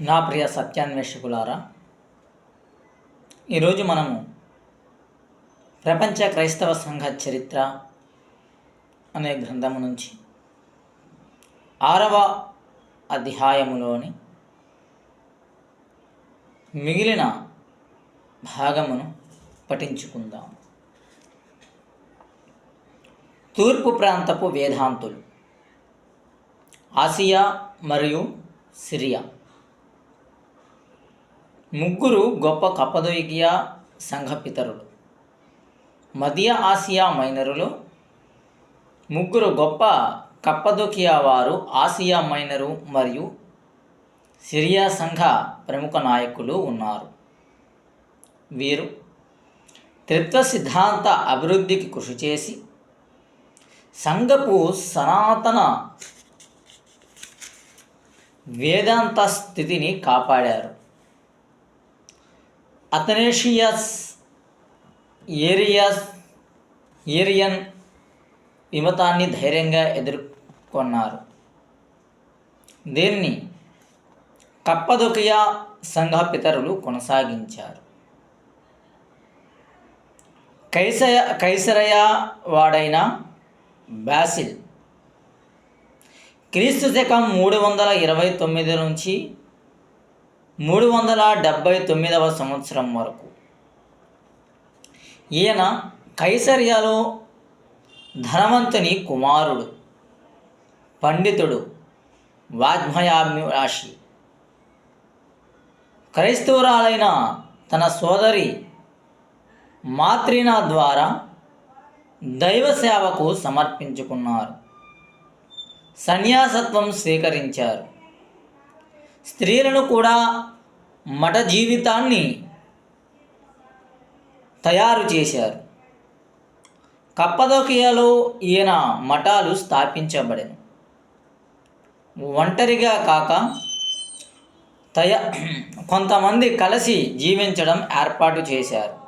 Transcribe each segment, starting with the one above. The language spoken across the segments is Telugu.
నా ప్రియ సత్యాన్వేషకులారా ఈరోజు మనము ప్రపంచ క్రైస్తవ సంఘ చరిత్ర అనే గ్రంథము నుంచి ఆరవ అధ్యాయములోని మిగిలిన భాగమును పఠించుకుందాం. తూర్పు ప్రాంతపు వేదాంతులు ఆసియా మరియు సిరియా. ముగ్గురు గొప్ప కపదొయిగియా సంఘపితరులు. మధ్య ఆసియా మైనరులు. ముగ్గురు గొప్ప కప్పదొకియా వారు ఆసియా మైనరు మరియు సిరియా సంఘ ప్రముఖ నాయకులు ఉన్నారు. వీరు త్రిత్వ సిద్ధాంత అభివృద్ధికి కృషి చేసి సంఘపు సనాతన వేదాంత స్థితిని కాపాడారు. అథనేషియస్ ఏరియస్ ఏరియన్ విమతాన్ని ధైర్యంగా ఎదుర్కొన్నారు. దీన్ని కప్పదొకియా సంఘ పితరులు కొనసాగించారు. కైసయ కైసరయ వాడైన బాసిల్ క్రీస్తు శకం మూడు వందల ఇరవై తొమ్మిది నుంచి మూడు వందల డెబ్భై తొమ్మిదవ సంవత్సరం వరకు. ఈయన కైసర్యాలో ధనవంతుని కుమారుడు పండితుడు వాజ్మయాభిలాషి క్రైస్తవురాలైన తన సోదరి మాత్రినా ద్వారా దైవ సేవకు సమర్పించుకున్నారు. సన్యాసత్వం స్వీకరించారు. స్త్రీలను కూడా మఠ జీవితాన్ని తయారు చేశారు. కప్పదోకియాలో ఈయన మఠాలు స్థాపించబడెను. ఒంటరిగా కాక తయ కొంతమంది కలిసి జీవించడం ఏర్పాటు చేశారు.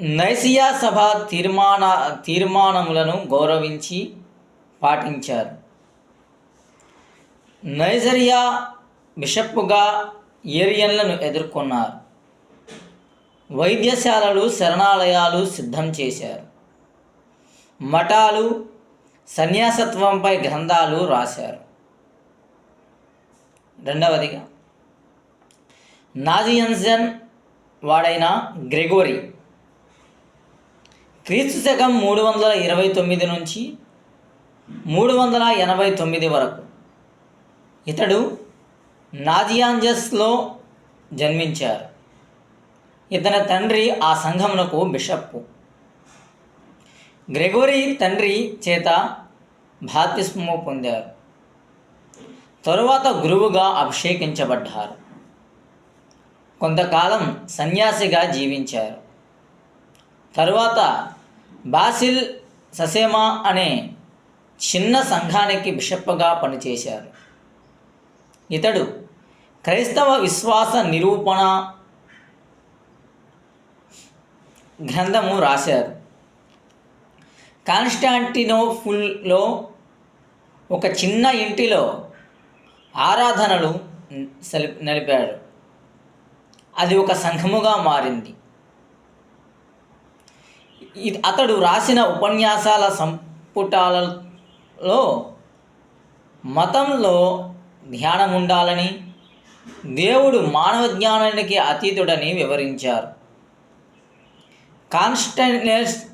నైసియా సభ తీర్మాన తీర్మానములను గౌరవించి పాటించారు. నైజరియా బిషప్గా ఏరియన్లను ఎదుర్కొన్నారు. వైద్యశాలలు శరణాలయాలు సిద్ధం చేశారు. మఠాలు సన్యాసత్వంపై గ్రంథాలు రాశారు. రెండవదిగా నాజియన్సన్ వాడైన గ్రెగోరీ క్రీస్తు శకం మూడు వందల ఇరవై తొమ్మిది నుంచి మూడు వందల ఎనభై తొమ్మిది వరకు. ఇతడు నాజియాంజస్లో జన్మించారు. ఇతని తండ్రి ఆ సంఘమునకు బిషప్పు. గ్రెగోరీ తండ్రి చేత బాప్తిస్మము పొందారు. తరువాత గురువుగా అభిషేకించబడ్డారు. కొంతకాలం సన్యాసిగా జీవించారు. తరువాత బాసిల్ ససేమా అనే చిన్న సంఘానికి బిషప్గా పనిచేశారు. ఇతడు క్రైస్తవ విశ్వాస నిరూపణ గ్రంథము రాశారు. కాన్స్టాంటినోఫుల్లో ఒక చిన్న ఇంటిలో ఆరాధనలు నలిపాడు అది ఒక సంఘముగా మారింది. అతడు రాసిన ఉపన్యాసాల లో మతంలో ధ్యానం ఉండాలని దేవుడు మానవ జ్ఞానానికి అతీతుడని వివరించారు. కాన్స్టైనస్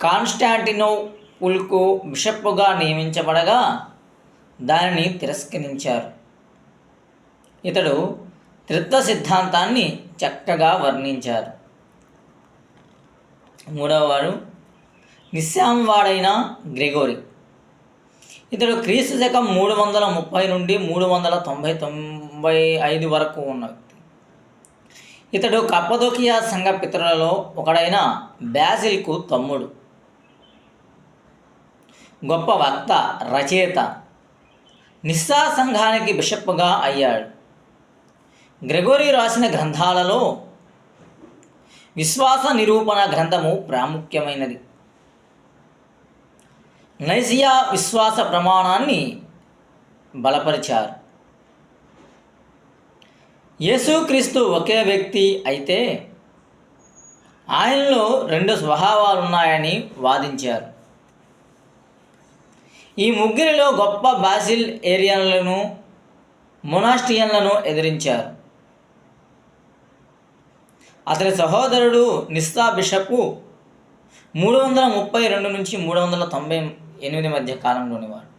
కాన్స్టాంటినోపుల్కు బిషప్పుగా నియమించబడగా దానిని తిరస్కరించారు. ఇతడు త్రిత్వ సిద్ధాంతాన్ని చక్కగా వర్ణించారు. మూడవవాడు నిస్సాంవాడైన గ్రెగోరీ. ఇతడు క్రీస్తు శకం మూడు వందల ముప్పై నుండి మూడు వందల తొంభై తొంభై ఐదు వరకు ఉన్న వ్యక్తి. ఇతడు కప్పదోకియా సంఘ పితరులలో ఒకడైన బ్యాసిల్కు తమ్ముడు. గొప్ప వక్త రచయిత నిస్సా సంఘానికి బిషప్గా అయ్యాడు. గ్రెగోరీ రాసిన గ్రంథాలలో విశ్వాస నిరూపణ గ్రంథము ప్రాముఖ్యమైనది. నైజియా విశ్వాస ప్రమాణాన్ని బలపరిచారు. యేసుక్రీస్తు ఒకే వ్యక్తి అయితే ఆయనలో రెండు స్వభావాలు ఉన్నాయని వాదించారు. ఈ ముగ్గురిలో గొప్ప బాసిల్ ఏరియన్లను మొనాస్టియన్లను ఎదిరించారు. అతని సహోదరుడు నిస్సా బిషప్ మూడు వందల ముప్పై రెండు నుంచి మూడు వందల తొంభై ఎనిమిది మధ్య కాలంలోని వాడు.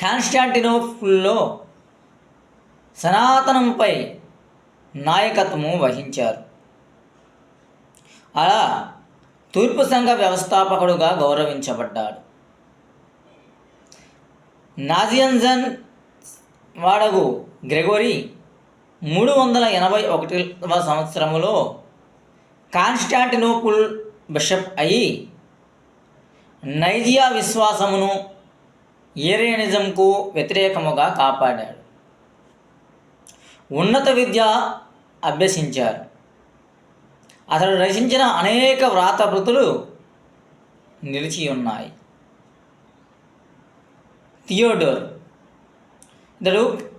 కాన్స్టాంటినోపుల్లో సనాతనంపై నాయకత్వము వహించారు. అలా తూర్పు సంఘ వ్యవస్థాపకుడుగా గౌరవించబడ్డాడు. నాజియన్జన్ వాడగు గ్రెగోరీ మూడు వందల ఎనభై ఒకటివ సంవత్సరంలో కాన్స్టాంటినోపుల్ బిషప్ అయి నైజియా విశ్వాసమును ఏరియనిజంకు వ్యతిరేకముగా కాపాడాడు. ఉన్నత విద్య అభ్యసించారు. అతడు రచించిన అనేక వ్రాతప్రతులు నిలిచి ఉన్నాయి. థియోడోర్. ఇతడు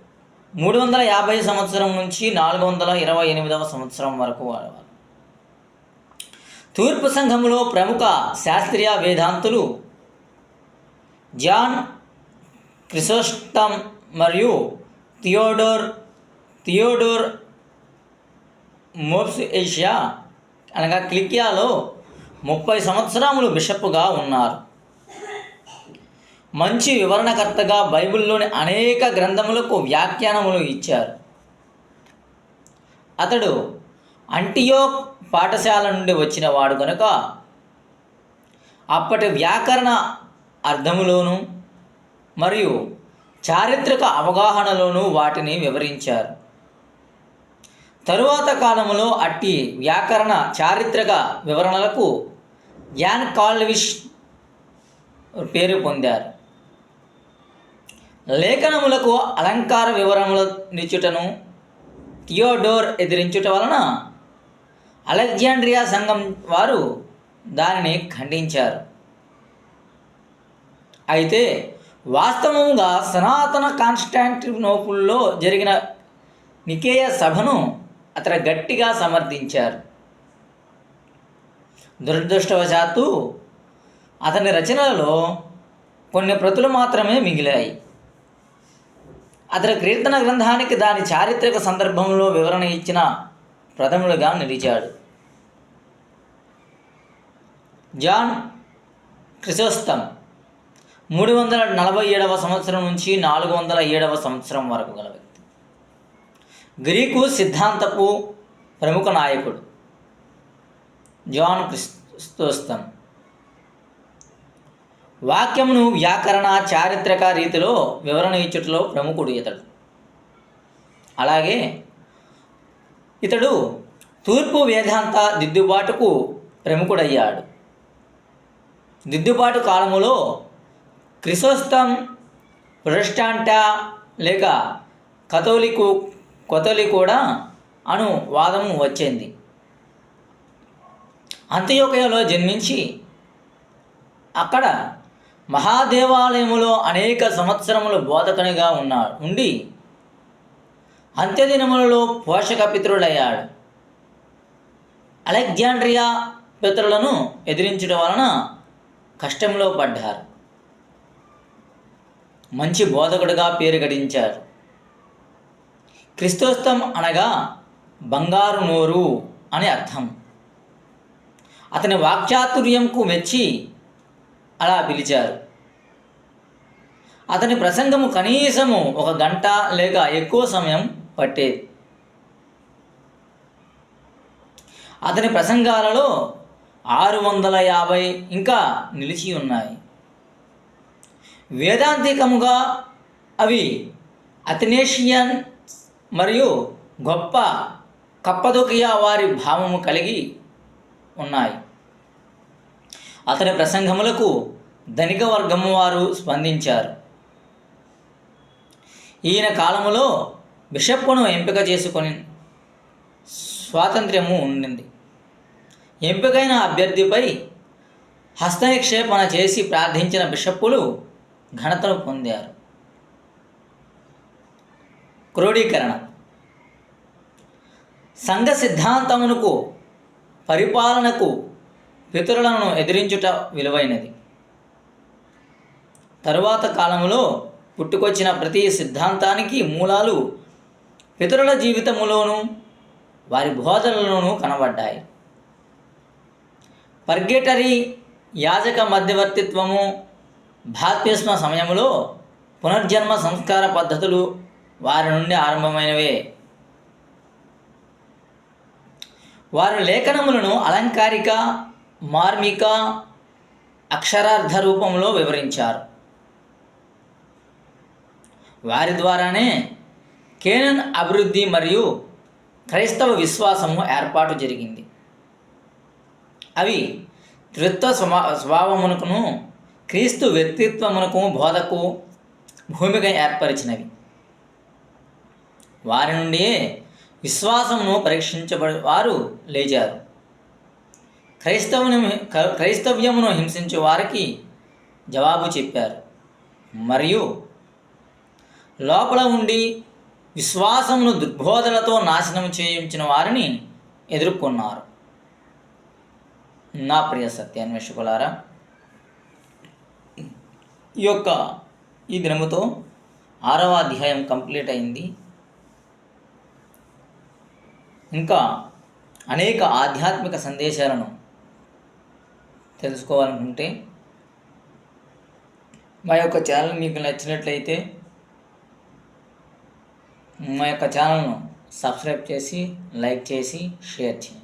మూడు వందల యాభై సంవత్సరం నుంచి నాలుగు వందల ఇరవై ఎనిమిదవ సంవత్సరం వరకు వాడేవారు తూర్పు సంఘంలో ప్రముఖ శాస్త్రీయ వేదాంతులు జాన్ క్రిసోస్టమ్ మరియు థియోడోర్ థియోడోర్ మోప్స్ ఏషియా అనగా క్లికియాలో ముప్పై సంవత్సరములు బిషప్గా ఉన్నారు. మంచి వివరణకర్తగా బైబిల్లోని అనేక గ్రంథములకు వ్యాఖ్యానములు ఇచ్చారు. అతడు అంటియోక్ పాఠశాల నుండి వచ్చిన వాడు కనుక అప్పటి వ్యాకరణ అర్థములోను మరియు చారిత్రక అవగాహనలోనూ వాటిని వివరించారు. తరువాత కాలంలో అట్టి వ్యాకరణ చారిత్రక వివరణలకు యాన్ కాల్విష్ పేరు పొందారు. లేఖనములకు అలంకార వివరములు నిచ్చుటను థియోడోర్ ఎదిరించుట వలన అలెగ్జాండ్రియా సంఘం వారు దానిని ఖండించారు. అయితే వాస్తవంగా సనాతన కాన్స్టాంటినోపుల్లో జరిగిన నికేయ సభను అతను గట్టిగా సమర్థించారు. దురదృష్టవశాత్తు అతని రచనలలో కొన్ని ప్రతులు మాత్రమే మిగిలాయి. అతని కీర్తన గ్రంథానికి దాని చారిత్రక సందర్భంలో వివరణ ఇచ్చిన ప్రథముడుగా నిలిచాడు. జాన్ క్రిసోస్తం మూడు వందల నలభై ఏడవ సంవత్సరం నుంచి నాలుగు వందల ఏడవ సంవత్సరం వరకు గల వ్యక్తి. గ్రీకు సిద్ధాంతపు ప్రముఖ నాయకుడు జాన్ క్రిస్తోస్తం. వాక్యమును వ్యాకరణ చారిత్రక రీతిలో వివరణ ఇచ్చుటలో ప్రముఖుడు ఇతడు. అలాగే ఇతడు తూర్పు వేదాంత దిద్దుబాటుకు ప్రముఖుడయ్యాడు. దిద్దుబాటు కాలములో క్రిసోస్తం ప్రొటెస్టాంటా లేక కథోలికు కొతలి కూడా అను వాదము వచ్చింది. అంత్యోకయలో జన్మించి అక్కడ మహాదేవాలయములో అనేక సంవత్సరములు బోధకునిగా ఉన్నాడు ఉండి అంత్యదినములలో పోషక పితృడయ్యాడు అలెగ్జాండ్రియా పితరులను ఎదిరించడం వలన కష్టంలో పడ్డారు. మంచి బోధకుడుగా పేరు గడించారు. క్రిస్తోస్తం అనగా బంగారు నోరు అని అర్థం. అతని వాక్చాతుర్యంకు మెచ్చి అలా పిలిచారు. అతని ప్రసంగము కనీసము ఒక గంట లేక ఎక్కువ సమయం పట్టేది. అతని ప్రసంగాలలో ఆరు వందల యాభై ఇంకా నిలిచి ఉన్నాయి. వేదాంతికముగా అవి అథనేషియన్ మరియు గొప్ప కప్పదొకియా వారి భావము కలిగి ఉన్నాయి. అతని ప్రసంగములకు ధనిక వర్గము వారు స్పందించారు. ఈయన కాలములో బిషప్పును ఎంపిక చేసుకొని స్వాతంత్ర్యము ఉండింది. ఎంపికైన అభ్యర్థిపై హస్తనిక్షేపణ చేసి ప్రార్థించిన బిషప్పులు ఘనతను పొందారు. క్రోడీకరణ. సంఘ సిద్ధాంతమునకు పరిపాలనకు పితరులను ఎదిరించుట విలువైనది. తరువాత కాలంలో పుట్టుకొచ్చిన ప్రతి సిద్ధాంతానికి మూలాలు పితరుల జీవితములోనూ వారి బోధనలోనూ కనబడ్డాయి. పర్గేటరీ యాజక మధ్యవర్తిత్వము బాప్తిస్మ సమయంలో పునర్జన్మ సంస్కార పద్ధతులు వారి నుండి ఆరంభమైనవే. వారు లేఖనములను అలంకారిక మార్మిక అక్షరార్థ రూపంలో వివరించారు. వారి ద్వారానే కేనన్ అభివృద్ధి మరియు క్రైస్తవ విశ్వాసము ఏర్పాటు జరిగింది. అవి త్రిత్వ స్వభా స్వభావమునకును క్రీస్తు వ్యక్తిత్వమునకు బోధకు భూమిక ఏర్పరిచినవి. వారి నుండి విశ్వాసమును పరీక్షించబడి వారు లేచారు. క్రైస్తవుని క్రైస్తవ్యమును హింసించే వారికి జవాబు చెప్పారు. మరియు లోపల ఉండి విశ్వాసమును దుర్బోధలతో నాశనం చేయించిన వారిని ఎదుర్కొన్నారు. నా ప్రియ సత్యాన్వేషకులారా ఈ యొక్క ఈ దినముతో ఆరవ అధ్యాయం కంప్లీట్ అయింది. ఇంకా అనేక ఆధ్యాత్మిక సందేశాలను తెలుసుకోవాలనుకుంటే మా యొక్క ఛానల్ మీకు నచ్చినట్లయితే మా యొక్క ఛానల్ను సబ్స్క్రైబ్ చేసి లైక్ చేసి షేర్ చేయండి.